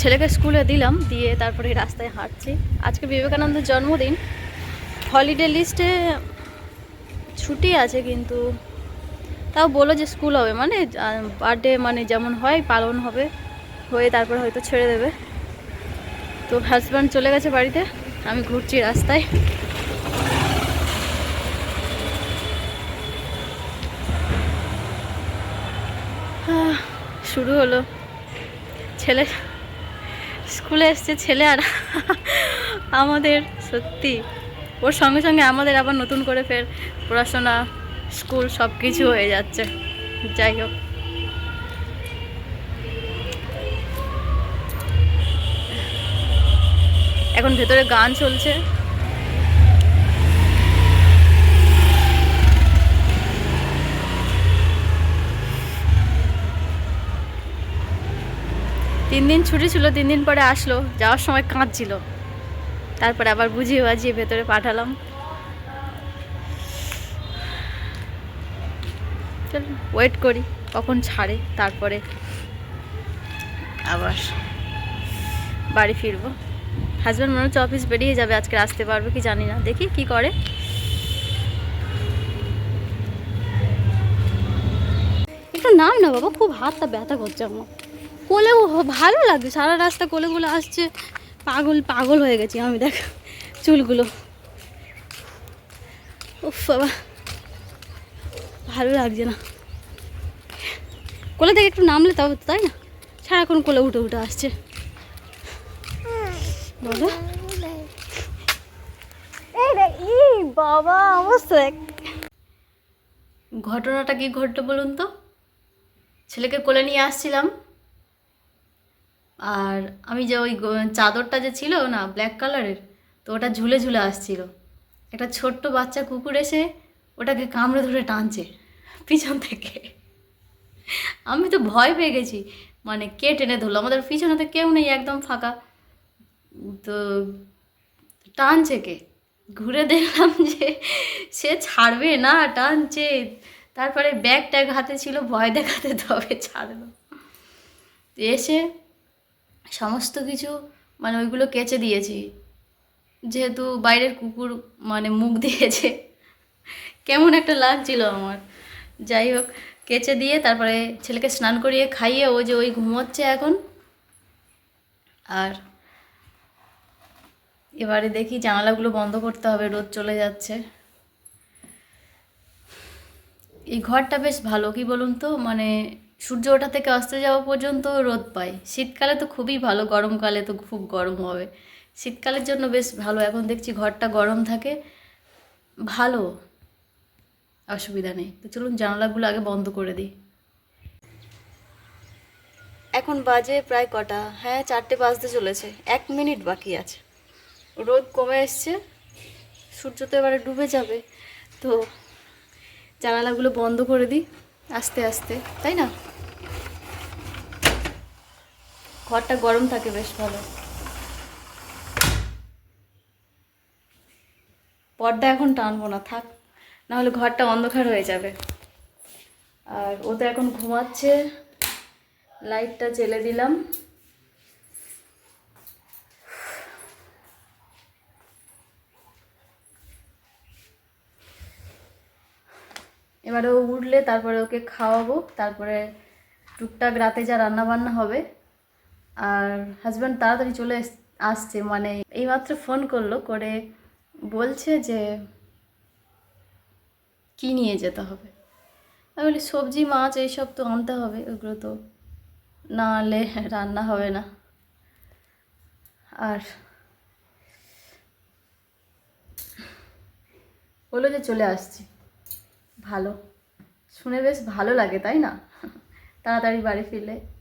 ছেলেকে স্কুলে দিলাম, দিয়ে তারপরে রাস্তায় হাঁটছি। আজকে বিবেকানন্দের জন্মদিন। হলিডে লিস্টে ছুটি আছে কিন্তু তাও বলো যে স্কুল হবে মানে বার্থডে মানে যেমন হয় পালন হবে, হয়ে তারপরে হয়তো ছেড়ে দেবে। তো হাজব্যান্ড চলে গেছে বাড়িতে, আমি ঘুরছি রাস্তায়। শুরু হলো। ছেলে, স্কুলে এসছে ছেলে আর আমাদের সত্যি। ওর সঙ্গে সঙ্গে আমাদের আবার নতুন করে ফের পড়াশোনা, স্কুল সব কিছু হয়ে যাচ্ছে। যাই হোক। এখন ভেতরে গান চলছে। তিন দিন ছুটি ছিল, তিন দিন পরে আসলো, যাওয়ার সময় কাঁদছিল। তারপরে আবার বুঝিয়ে বাজিয়ে ভেতরে পাঠালাম। চল ওয়েট করি, কখন ছাড়ে, তারপরে আবার বাড়ি ফিরবো। হাজব্যান্ড মনে হচ্ছে অফিস বেরিয়ে যাবে, আজকে আসতে পারবে কি জানি না। দেখি কি করে। একটু নাম না বাবা, খুব হাতটা ব্যথা করছে আমার। কোলে ও- ভালো লাগে সারা রাস্তা কোলেগুলো আসছে পাগল পাগল হয়ে গেছি আমি দেখ চুলগুলো। উফ বাবা ভালো লাগছে না। কোলে থেকে একটু নামলে তবে তো তাই না? সারাক্ষণ কোলে উঠে উঠে আসছে। বলো। এই দেখ ই বাবা অবস্থা ঘটনাটা কি ঘটলো বলুন তো? ছেলেকে কোলে নিয়ে আসছিলাম। আর আমি যে ওই চাদরটা যে ছিল না ব্ল্যাক কালারের তো ওটা ঝুলে ঝুলে আসছিল। একটা ছোট্ট বাচ্চা কুকুর এসে ওটাকে কামড়ে ধরে টানছে পিছন থেকে। আমি তো ভয় পেয়ে গেছি। মানে কে টেনে ধরলো? আমাদের পিছনে তো কেউ নেই, একদম ফাঁকা। তো টানছে কে? ঘুরে দেখলাম যে সে ছাড়বে না, টানছে। তারপরে ব্যাগ ট্যাগ হাতে ছিল, ভয় দেখাতে তবে ছাড়লো। এসে সমস্ত কিছু মানে ওইগুলো কেচে দিয়েছি। যেহেতু বাইরের কুকুর মানে মুখ দিয়েছে। কেমন একটা লাগছিল আমার। যাই হোক, কেচে দিয়ে তারপরে ছেলেকে স্নান করিয়ে খাইয়ে ও যে ওই ঘুমোচ্ছে এখন। আর এবারে দেখি জানালাগুলো বন্ধ করতে হবে, রোদ চলে যাচ্ছে। এই ঘরটা বেশ ভালো, কি বলুন তো? মানে সূর্য ওঠা থেকে অস্ত যাওয়া পর্যন্ত রোদ পায়। শীতকালে তো খুবই ভালো, গরমকালে তো খুব গরম হবে। শীতকালের জন্য বেশ ভালো, এখন দেখছি ঘরটা গরম থাকে। ভালো, অসুবিধা নেই। তো চলুন জানালাগুলো আগে বন্ধ করে দিই। এখন বাজে প্রায় কটা হ্যাঁ চারটে বাজতে চলেছে, এক মিনিট বাকি আছে। রোদ কমে এসছে, সূর্য তো এবারে ডুবে যাবে। তো জানালাগুলো বন্ধ করে দিই, আস্তে আস্তে, তাই না? ঘরটা গরম থাকে, বেশ ভালো। পর্দা এখন টানবো না, থাক। নাহলে ঘরটা অন্ধকার হয়ে যাবে। আর ও তো এখন ঘুমাচ্ছে। লাইটটা জেলে দিলাম। এবারে ও উঠলে, তারপরে ওকে খাওয়াবো। তারপরে টুকটাক রাতে যা রান্না বান্না হবে আর হাজব্যান্ড তাড়াতাড়ি চলে আসছে মানে এইমাত্র ফোন করল, করে বলছে যে কি নিয়ে যেতে হবে। আমি বলি, সবজি, মাছ এইসব তো আনতে হবে, ওগুলো তো না আনলে রান্না হবে না। আর বলল যে চলে আসছি। ভালো। শুনে বেশ ভালো লাগে, তাই না? তাড়াতাড়ি বাড়ি ফিরলে।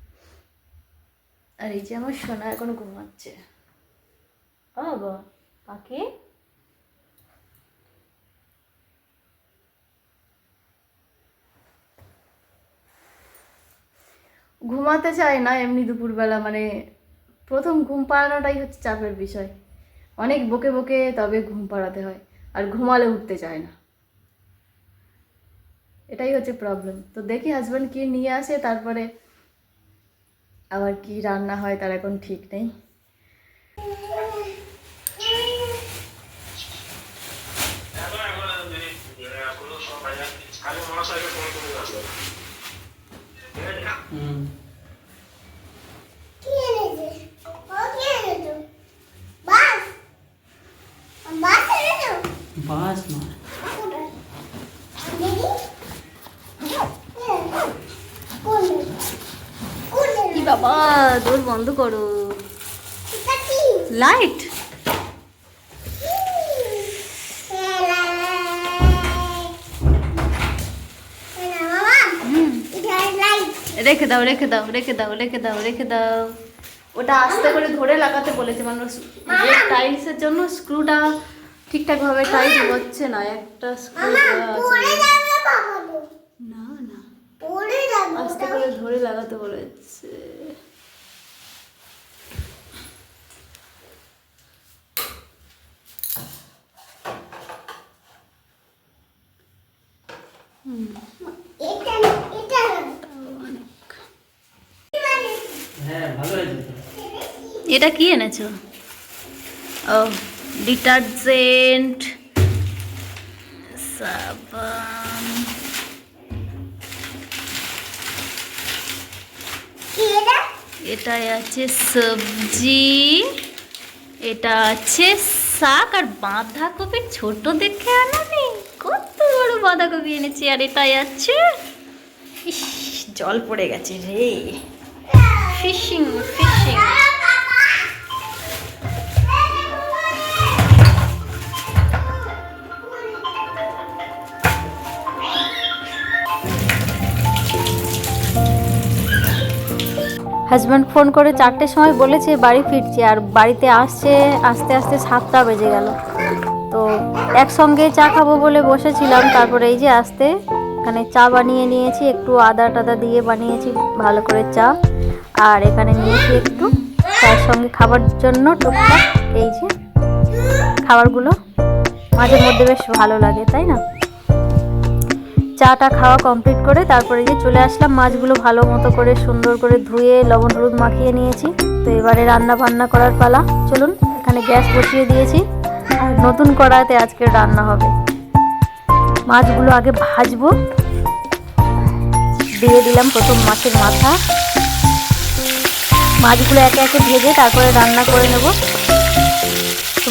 আর এই যে আমার সোনা এখন ঘুমাচ্ছে। ও বাবা পাখি? ঘুমাতে চায় না এমনি দুপুরবেলা মানে প্রথম ঘুম পাড়ানোটাই হচ্ছে চাপের বিষয়। অনেক বকে বকে তবে ঘুম পাড়াতে হয়, আর ঘুমালে উঠতে চায় না। এটাই হচ্ছে প্রবলেম তো দেখি হাজব্যান্ড কি নিয়ে আসে, তারপরে আবার কি রান্না হয় তার এখন ঠিক নেই হুম কি এনেছে ও কি এনেছে বাস বাস এনেছো বাস নয় কোথায় দেখি কোন কোন কি বাবা দৌড় বন্ধ করো। লাইট রেখে দাও রেখে দাও রেখে দাও রেখে দাও রেখে দাও। ওটা আস্তে করে ধরে লাগাতে বলেছে মানুষ যে টাইলসের জন্য স্ক্রুটা ঠিকঠাক ভাবে টাইট হচ্ছে না, একটা স্ক্রু না না। আস্তে করে ধরে লাগাতে বলেছে অনেক হ্যাঁ ভালো হয়েছে তো এটা কি এনেছো? ও ডিটারজেন্ট সাবান। এটাই আছে সবজি এটা আছে শাক আর বাঁধাকপি ছোট দেখে আনানি কত বড় বাঁধাকপি এনেছি আর এটাই আছে। ইস জল পড়ে গেছে রে। Fishing fishing. হাজব্যান্ড ফোন করে চারটের সময় বলেছে, বাড়ি ফিরছি। আর বাড়িতে আসছে, আস্তে আস্তে সাতটা বেজে গেল। তো একসঙ্গে চা খাব বলে বসেছিলাম। তারপরে এই যে আসতে এখানে চা বানিয়ে নিয়েছি, একটু আদা টাদা দিয়ে বানিয়েছি, ভালো করে চা। আর এখানে নিয়েছি একটু চায়ের সঙ্গে খাবার জন্য টুকটাক এই যে খাবারগুলো। মাঝে মধ্যে বেশ ভালো লাগে, তাই না? চাটা খাওয়া কমপ্লিট করে তারপরে যে চলে আসলাম। মাছগুলো ভালো মতো করে সুন্দর করে ধুয়ে, লবণ হলুদ মাখিয়ে নিয়েছি। তো এবারে রান্না বান্না করার পালা। চলুন, এখানে গ্যাস বসিয়ে দিয়েছি। আর নতুন কড়াতে আজকে রান্না হবে। মাছগুলো আগে ভাজবো। দিয়ে দিলাম প্রথম মাছের মাথা। মাছগুলো একে একে ভেজে তারপরে রান্না করে নেব।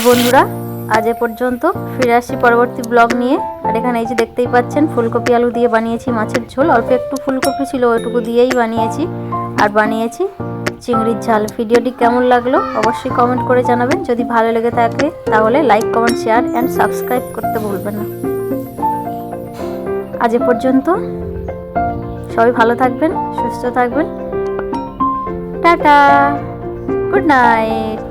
বন্ধুরা আজ এ পর্যন্ত ফিরে আসছি পরবর্তী ব্লগ নিয়ে। আর এখানে এই যে দেখতেই পাচ্ছেন, ফুলকপি আলু দিয়ে বানিয়েছি মাছের ঝোল। অল্প একটু ফুলকপি ছিল, ওইটুকু দিয়েই বানিয়েছি। আর বানিয়েছি চিংড়ির ঝাল। ভিডিওটি কেমন লাগল অবশ্যই কমেন্ট করে জানাবেন। যদি ভালো লেগে থাকে তাহলে like comment share and subscribe করতে ভুলবেন না। আজ এ পর্যন্ত সবাই ভালো থাকবেন, সুস্থ থাকবেন। টাটা! Good night!